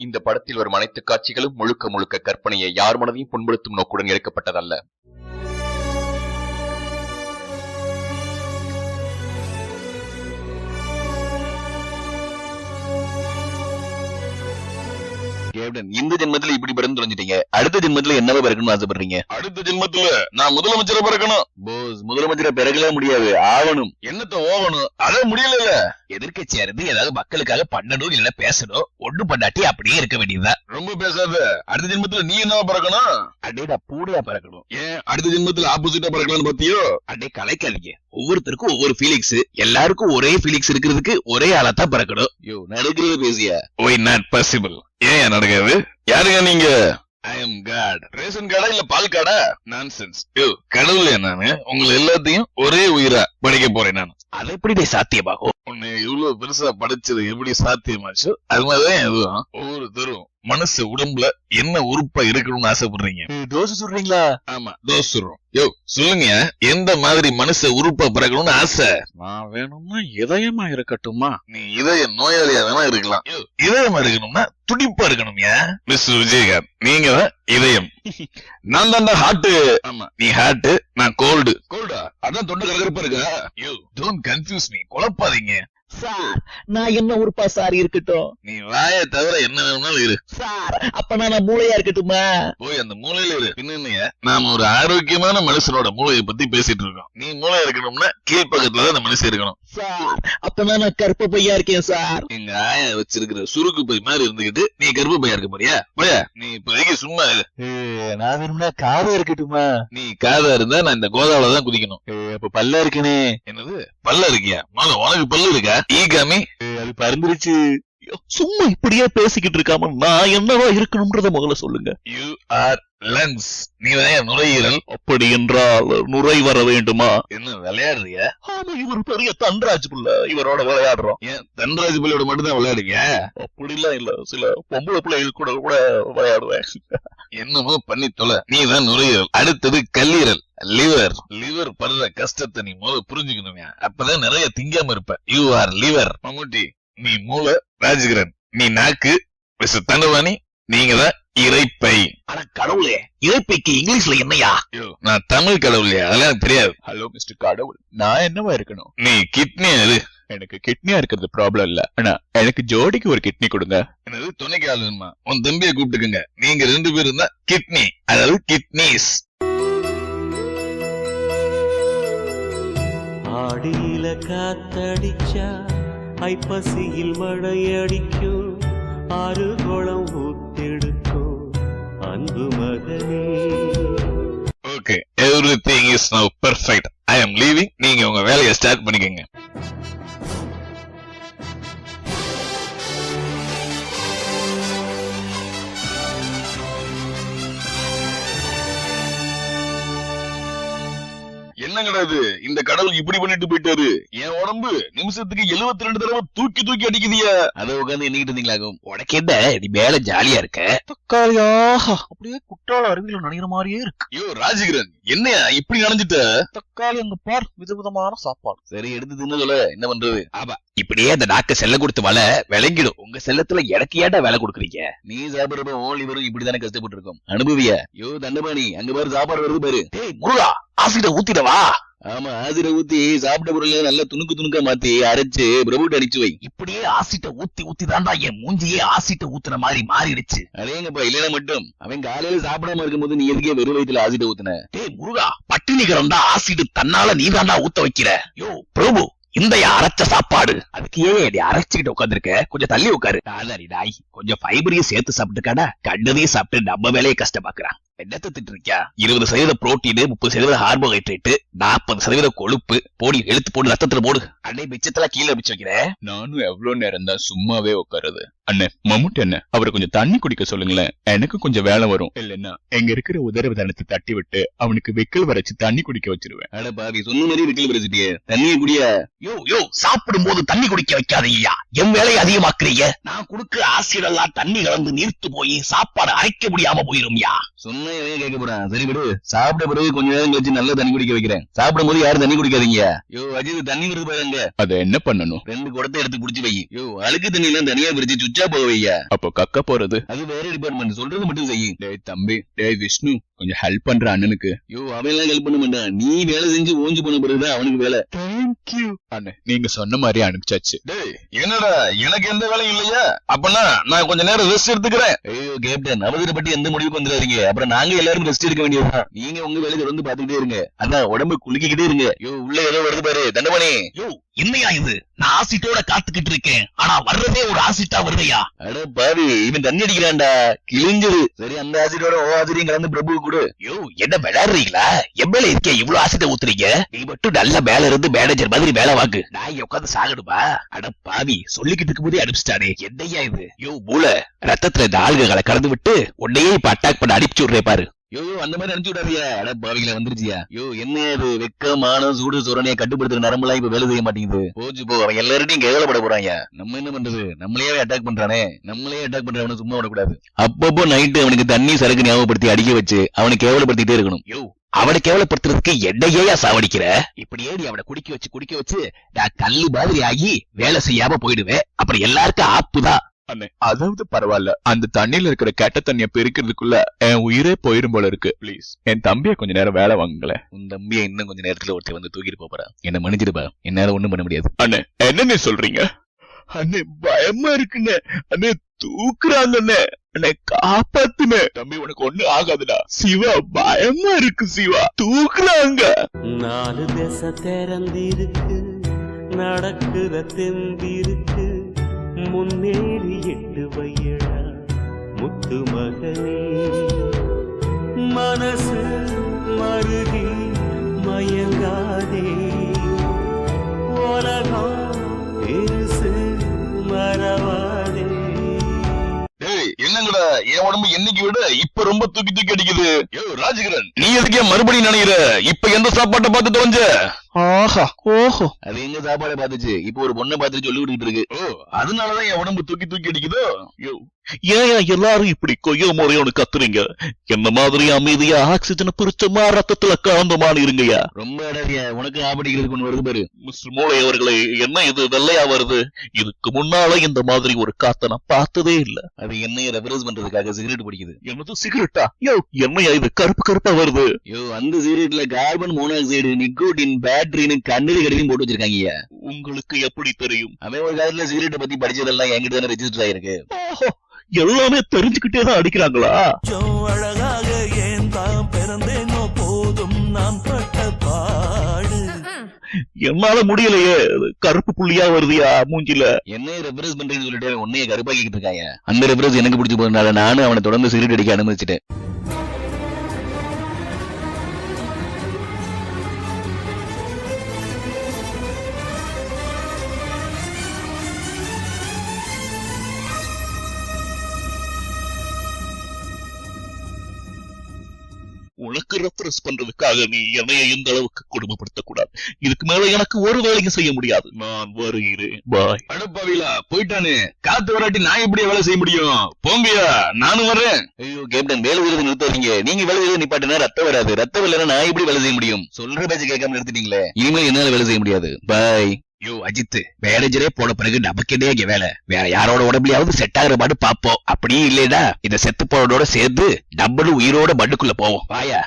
இந்த படத்தில் வரும் அனைத்து காட்சிகளும் முழுக்க முழுக்க கற்பனையை யார் மனதையும் புண்படுத்தும் நோக்குடன் எடுக்கப்பட்டதல்ல. கேப்டன் இந்த ஜென்மத்துல இப்படி பிறந்து தொலைஞ்சிட்டீங்க. அடுத்த ஜென்மத்துல என்னவா பிறக்கணும்னு ஆசைப்படுறீங்க? அடுத்த ஜென்மத்துல நான் முதலமைச்சரை பிறக்கணும். போஸ் முதலமைச்சரை பிறகல முடியாது ஆவணும் என்னத்த ஓவணும் அத முடியல எதிர்க்கட்சியா இருந்து ஏதாவது மக்களுக்காக பண்ணணும் இல்ல பேசணும். ஒண்ணு பண்ணாட்டி அப்படியே இருக்க வேண்டியதுதான். ரொம்ப பேசாத. அடுத்த ஜென்மத்துல நீ என்னவா பிறக்கணும்? அடேடா பூடையா பறக்கணும். ஏன்? அடுத்த ஜென்மத்துல ஆப்போசிட்டா பிறக்கலாம்னு பாத்தியோ? அடே கலைக்காதீங்க. ஒவ்வொருத்தருக்கும் ஒவ்வொரு ஃபீலிங்ஸ் எல்லாருக்கும் ஒரே ஃபீலிங்ஸ் இருக்கிறதுக்கு ஒரே ஆளாத்தான் பிறக்கணும். யோ நடக்கிறது பேசியா? ஒய் நாட் பாசிபிள் ஏன் நடக்காது யாருங்க நீங்க? ஐ எம் காட் ரேஷன் கார்டா இல்ல பால் கார்டா நான்சென்ஸ் யோ கடவுள் நானு. உங்களை எல்லாத்தையும் ஒரே உயிரா. படிக்க போறேன் நான். அது எப்படி சாத்தியமாகும்? உன்னை இவ்வளவு பெருசா படிச்சது எப்படி சாத்தியமாச்சோ? அது மாதிரிதான் எதுவும் ஒவ்வொருத்தரும் மனசு உடம்புல என்ன உறுப்பா இருக்கணும்னு ஆசைப்படுறீங்க? தோசை சொல்றீங்களா ஆமா தோசை சொல்றோம் யோ சொல்லுங்க எந்த மாதிரி மனச உறுப்பா பிறக்கணும்னு ஆசை? நான் வேணும்னா இதயமா இருக்கட்டுமா? நீ இதய நோயாளியா வேணா இருக்கலாம். இதயமா இருக்கணும்னா துடிப்பா இருக்கணும்யா மிஸ் விஜயகாந்த் நீங்க தான் இதயம். நான் தான்டா ஹார்ட் ஆமா நீ ஹார்ட் நான் கோல்டு கோல்டா அதான் தொண்டை கலகரப்பா இருக்கா? யோ டோன்ட் கன்ஃபியூஸ் மீ குழப்பாதீங்க. சார் நான் என்ன உறுப்பா சார் இருக்கட்டும்? நீ வாயை தவிர என்ன வேணும்னாலும் இரு. சார் அப்ப நான் மூளையா இருக்கட்டுமா? போய் அந்த மூலையில இரு. பின்ன நாம ஒரு ஆரோக்கியமான மனுஷனோட மூளையை பத்தி பேசிட்டு இருக்கோம். நீ மூளை இருக்கணும்னா கீழ்ப்பக்கத்துல தான் அந்த மனுஷன் இருக்கணும். சார் அப்ப நான் கருப்ப பையா இருக்கேன் சார். எங்க ஆயா வச்சிருக்கிற சுருக்கு பை மாதிரி இருந்துகிட்டு நீ கர்ப்ப பையா இருக்க போறியா? போயா நீ இப்போதைக்கு சும்மா இரு. நான் வேணும்னா காதா இருக்கட்டுமா? நீ காதா இருந்தா நான் இந்த கோதாவில தான் குதிக்கணும். அப்ப பல்லா இருக்கனே. என்னது? பல்ல இருக்கியா? முதல்ல உனக்கு பல்லு இருக்கா? ஈ அது பறந்துருச்சு சும்மா இப்படியே பேசிக்கிட்டு இருக்காம நான் என்னவா இருக்கணும்ன்றத முதல்ல சொல்லுங்க. யூ ஆர் லங்ஸ் நீ நுரையீரல். அப்படி என்றால் நுரை வர வேண்டுமா? என்ன விளையாடுறியா? ஆமா இவர் பெரிய தன்ராஜ் புள்ள. இவரோட விளையாடுறோம். ஏன் தன்ராஜ் பிள்ளையோட மட்டும் தான் விளையாடுங்க அப்படிலாம் இல்ல. சில பொம்பளை பிள்ளைகள் கூட கூட விளையாடுவேன். என்னமோ பண்ணி தொலை. நீ தான் நுரையீரல். அடுத்தது கல்லீரல். லிவர் லிவர் படுற கஷ்டத்தை நீ முதல்ல புரிஞ்சுக்கணுமே அப்பதான் நிறைய திங்காம இருப்ப. You are liver Mammootty. நீ மூளை ராஜகிரன். நீ நாக்கு மிஸ்டர் தண்டவாணி நீங்க தான் இறைப்பை. ஆனா கடவுளே இறைப்பைக்கு இங்கிலீஷ்ல என்னையா? நான் தமிழ் கடவுளையா அதெல்லாம் எனக்கு தெரியாது. ஹலோ மிஸ்டர் கடவுள். நான் என்னவா இருக்கணும்? நீ கிட்னி அது எனக்கு கிட்னியா இருக்கிறது ப்ராப்ளம் இல்ல. ஆனா எனக்கு ஜோடிக்கு ஒரு கிட்னி கொடுங்க. என்னது துணைக்கு ஆள் வேணுமா உன் தம்பியை கூப்பிட்டுக்குங்க. நீங்க ரெண்டு பேரும் தான் கிட்னி அதாவது கிட்னிஸ். ஆடியில காத்தடிச்சா ஐப்பசியில் மழையடிக்கும் ஆறு குளம் ஊத்தெடுக்கும் அன்பு மகனே. Okay everything is now perfect I am leaving நீங்க உங்க வேலையை ஸ்டார்ட் பண்ணிக்கங்க. என்னங்கடா இது? இந்த கடவுள் இப்படி பண்ணிட்டு போயிட்டாரு. என் உடம்பு நிமிஷத்துக்கு 72 ரெண்டு தடவை தூக்கி தூக்கி அடிக்குதியா அதை உட்காந்து எண்ணிக்கிட்டு இருந்தீங்களாகும் உனக்கு என்ன? நீ மேல ஜாலியா இருக்க? தக்காளியா? அப்படியே குற்றால அருவியில நனைகிற மாதிரியே இருக்கு. ஐயோ ராஜகிரன் என்னையா இப்படி நடந்துட்ட தக்காளி அங்க பார் விதவிதமான சாப்பாடு. சரி எடுத்து தின்னதுல என்ன பண்றது? இப்படியே அந்த நாக்க செல்ல கொடுத்து வள விளங்கிடும். உங்க செல்லத்துல எனக்கு ஏன்டா வேலை கொடுக்குறீங்க? நீ சாப்பிடுறப்ப ஓலி வரும் இப்படிதானே கஷ்டப்பட்டு இருக்கோம் அனுபவியா? யோ தண்டபாணி அங்க பாரு சாப்பாடு வருது பாரு. டேய் முருகா! ஆசிட ஊத்திடவா? ஆமா ஆசிர ஊத்தி சாப்பிட்ட பொருளை நல்லா துணுக்கு துணுக்கா மாத்தி அரைச்சு பிரபுட்டு அடிச்சு வை. இப்படியே ஆசிட்ட ஊத்தி ஊத்தி தாண்டா என் மூஞ்சியே ஆசிட்ட ஊத்துன மாதிரி மாறிடுச்சு. அதேங்கப்பா இல்லைன்னா மட்டும்? அவன் காலையில சாப்பிடாம இருக்கும்போது நீ எதுக்கே வெறும் வயித்துல ஆசிட்ட ஊத்துன? டேய் முருகா பட்டினி கிடந்தா ஆசிடு தன்னால நீ தாண்டா ஊத்த வைக்கிற. யோ பிரபு இந்த அரைச்ச சாப்பாடு. அதுக்கு ஏன் என்னை அரைச்சுக்கிட்டு உட்காந்துருக்க கொஞ்சம் தள்ளி உட்காரு. நாதாரி நாய் கொஞ்சம் ஃபைபரையும் சேர்த்து சாப்பிட்டுக்காடா. கண்டதையும் சாப்பிட்டு நம்ம வேலையை கஷ்டமாக்குறான். இருக்கியா இருபது சதவீத புரோட்டீன் முப்பது சதவீத கார்போஹைட்ரேட் நாற்பது சதவீத கொழுப்பு போடி எழுத்து போடு ரத்தத்துல போடு. அன்னை மிச்சத்துல கீழே மிச்சம் வைக்கிறேன் நானும் எவ்வளவு நேரம் தான் சும்மாவே உட்காருது அண்ணே மம்முட்டி அண்ணன் அவரை கொஞ்சம் தண்ணி குடிக்க சொல்லுங்களேன். எனக்கு கொஞ்சம் வேலை வரும். இல்லைன்னா எங்க இருக்கிற உதரவிதானத்தை தட்டி விட்டு அவனுக்கு வெக்கல் வரைச்சு தண்ணி குடிக்க வச்சிருவேன். அட பாவி சொன்ன மாதிரி இருக்கல பிரசிட்டியே தண்ணியை குடியா. யோ யோ சாப்பிடும் போது தண்ணி குடிக்க வைக்காதீயா என் வேலையை அதிகமாக்குறீங்க. நான் குடுக்கிற ஆசிட் எல்லாம் தண்ணி கலந்து நீர்த்து போய் சாப்பாடு அரைக்க முடியாம போயிரும்யா. சொன்னா இவன் கேட்க போறான். சரி விடு. சாப்பிட்ட பிறகு கொஞ்ச நேரம் கழிச்சு நல்ல தண்ணி குடிக்க வைக்கிறேன். சாப்பிடும் போது யாரும் தண்ணி குடிக்காதீங்க. யோ அஜித் தண்ணி வருது பாருங்க அத என்ன பண்ணணும்? ரெண்டு குடத்தை எடுத்து குடிச்சு வை. யோ அழுக்கு தண்ணி எல்லாம் தனியா பிரிச்சு சுச்சா போக வையா? அப்போ கக்க போறது. அது வேற டிபார்ட்மெண்ட் சொல்றது மட்டும் செய். டேய் தம்பி. டேய் விஷ்ணு கொஞ்சம் ஹெல்ப் பண்ற அண்ணனுக்கு. யோ அவன் எல்லாம் ஹெல்ப் பண்ண மாட்டான். நீ வேலை செஞ்சு ஓஞ்சு பண்ண பிறகுதான் அவனுக்கு வேலை. தேங்க்யூ அண்ணே நீங்க சொன்ன மாதிரி அனுப்பிச்சாச்சு. டேய் என்னடா? எனக்கு எந்த வேலையும் இல்லையா? அப்பனா நான் கொஞ்ச நேரம் ரெஸ்ட் எடுத்துக்கிறேன். ஐயோ கேப்டன் அவசரப்பட்டு எந்த முடிவுக்கு வந்துடாதீங்க. அப்புறம் நாங்க எல்லாரும் ரெஸ்ட் எடுக்க வேண்டியதுதான். நீங்க உங்க வேலையை தொடர்ந்து பாத்துக்கிட்டே இருங்க. அதான் உடம்பு குலுக்கிக்கிட்டே இருங்க. யோ உள்ள ஏதோ வருது பாரு. தண்டபாணி. யோ என்னையா இது? நான் ஆசிட்டோட காத்துக்கிட்டு இருக்கேன். ஆனா வர்றதே ஒரு ஆசிட்டா வருதையா? அட பாவி இவன் தண்ணி அடிக்கிறான்டா. கிழிஞ்சது சரி அந்த ஆசிட்டோட ஓ ஆசிரியம் கலந்து பிரபு கூட. யோ என்ன விளையாடுறீங்களா? எவ்வளவு இருக்கே இவ்வளவு ஆசிட்ட ஊத்துறீங்க? நீ மட்டும் நல்ல மேல இருந்து மேனேஜர் மாதிரி வேலை வாக்கு. நான் உட்காந்து சாகணுமா அட பாவி சொல்லிக்கிட்டு இருக்கும் போதே அனுப்பிச்சிட்டானே என்னையா இது? யோ மூளை. ரத்தத்துல இந்த ஆளுகளை கலந்து விட்டு உன்னையே இப்ப அட்டாக் பண்ண அனுப்பிச்சு விடுறே பாரு. யோ அந்த மாதிரி அனுப்பிச்சு விடாதியா அட பாவிகள வந்துருச்சியா? யோ என்ன இது? வெக்க மானம் சூடு சுரணைய கட்டுப்படுத்துற நரம்பெல்லாம் இப்ப வேலை செய்ய மாட்டேங்குது. போச்சு போ. அவன் எல்லார்ட்டையும் கேவலப்பட போறாங்க. நம்ம என்ன பண்றது? நம்மளையே அட்டாக் பண்றானே. நம்மளே அட்டாக் பண்றவன சும்மா விடக்கூடாது. அப்பப்போ நைட்டு அவனுக்கு தண்ணி சரக்கு ஞாபகப்படுத்தி அடிக்க வச்சு அவனை கேவலப்படுத்திட்டே இருக்கணும். யோ அவனை கேவலப்படுத்துறதுக்கு என்னையே சாவடிக்கிற? இப்படியே நீ அவனை குடிக்க வச்சு குடிக்க வச்சு நான் கல்லு மாதிரி ஆகி வேலை செய்யாம போயிடுவேன். அப்புறம் எல்லாருக்கும் அண்ணே அதாவது பரவாயில்ல அந்த தண்ணியில இருக்கிற கெட்ட தண்ணிய பெருக்கிறதுக்குள்ள என் உயிரே போயிரும் போல இருக்கு. ப்ளீஸ் என் தம்பிய கொஞ்ச நேரம் வேலை வாங்குங்களேன். உன் தம்பியை இன்னும் கொஞ்ச நேரத்துல ஒருத்தர் வந்து தூக்கிட்டு போறான். என்ன மன்னிச்சிடுப்பா என்னால ஒண்ணும் பண்ண முடியாது. அண்ணே என்ன சொல்றீங்க? அண்ணே பயமா இருக்குண்ணே. அண்ணே தூக்குறாங்கண்ணே. அண்ணே காப்பாத்துனே தம்பி உனக்கு ஒண்ணு ஆகாதுடா. சிவா பயமா இருக்கு சிவா. தூக்குறாங்க. நாலு திசை திறந்திருக்கு நடக்கிற தெம்பிருக்கு. முன்னேறி எட்டு வையடா முத்து மகனே. மனசு மருகி மயங்காதே. உலகம் பெருசு மறவாதே. என்னங்கடா? என் உடம்பு என்னைக்கு விட இப்ப ரொம்ப தூக்கி தூக்கி அடிக்குது? யோ ராஜகிரன் நீ எதுக்கே மறுபடியும் நினைக்கிற? இப்ப எந்த சாப்பாட்டை பார்த்து தொலைஞ்ச? ஆஹா ஓஹோ. அது எங்க சாப்பாடை பாத்துச்சு இப்போ ஒரு பொண்ணை பார்த்துட்டு சொல்லி விட்டுட்டு இருக்கு. ஓ அதனாலதான் என் உடம்பு தூக்கி தூக்கி அடிக்குதோ? யோ. ஏன் எல்லாரும் இப்படி கொய்ய முறையோன்னு கத்துறீங்க? என்ன மாதிரி அமைதியா ஆக்சிஜனை பிரிச்சமா ரத்தத்துல கலந்தமான இருங்கய்யா? ரொம்ப அடாதியா உனக்கு ஆபடிக்கிறதுக்கு ஒண்ணு வருது பாரு. மிஸ்டர் மூளை அவர்களே என்ன இது வெள்ளையா வருது? இதுக்கு முன்னால இந்த மாதிரி ஒரு காத்த நான் பார்த்ததே இல்ல. அது என்னைய ரெஃபரன்ஸ் பண்றதுக்காக சிகரெட் பிடிக்குது. என்னது சிகரெட்டா யோ என்னையா இது? கருப்பு கருப்பா வருது. ஐயோ அந்த சிகரெட்ல கார்பன் மோனாக்சைடு நிக்கோட்டின் பேட்டரின்னு கண்ணீர் கடையும் போட்டு வச்சிருக்காங்க உங்களுக்கு எப்படி தெரியும்? அவன் ஒரு காலத்துல சிகரெட்டை பத்தி படிச்சதெல்லாம் என்கிட்ட தானே ரெஜிஸ்டர் ஆயிருக்கு. ஓஹோ எல்லாமே தெரிஞ்சுக்கிட்டே தான் அடிக்கிறாங்களா? அழகாக ஏன் தான் பிறந்தேனோ போதும் நான் பட்ட பாடு. என்னால முடியலையே கருப்பு புள்ளியா வருதியா மூஞ்சில? என்னைய ரெஃபரன்ஸ் பண்றேன்னு சொல்லிட்டு உன்னைய கருப்பாக்கிட்டு இருக்காங்க அந்த ரெஃபரன்ஸ் எனக்கு பிடிச்சு போறதுனால நானும் அவனை தொடர்ந்து சிகரெட் அடிக்க அனுமதிச்சிட்டேன். உனக்கு ரெஃபரன்ஸ் பண்றதுக்காக நீ என்னைய இந்த அளவுக்கு கொடுமைப்படுத்த கூடாது இதுக்கு மேல எனக்கு ஒரு வேலையும் செய்ய முடியாது. நான் வருகிறேன். பாய் அடப்பாவிலா போயிட்டானே. காத்து வராட்டி நான் எப்படி வேலை செய்ய முடியும்? போங்கயா நானும் வர்றேன். ஐயோ கேப்டன் வேலை செய்யறது நிறுத்தாதீங்க. நீங்க வேலை செய்யறது நிப்பாட்டினா ரத்தம் வராது. ரத்தம் இல்லைன்னா நான் எப்படி வேலை செய்ய முடியும்? சொல்ற பேச்சு கேட்காம நிறுத்திட்டீங்களே. இனிமேல் என்னால வேலை செய்ய முடியாது. பாய் யோ அஜித் மேனேஜரே போன பிறகு நமக்கே இங்க வேலை? வேற யாரோட உடம்புலயாவது செட் ஆகுற பாட்டு பாப்போம் அப்படியே இல்லைடா இந்த செத்து போனதோட சேர்ந்து நம்மளும் உயிரோட மண்ணுக்குள்ள போவோம். வாயா.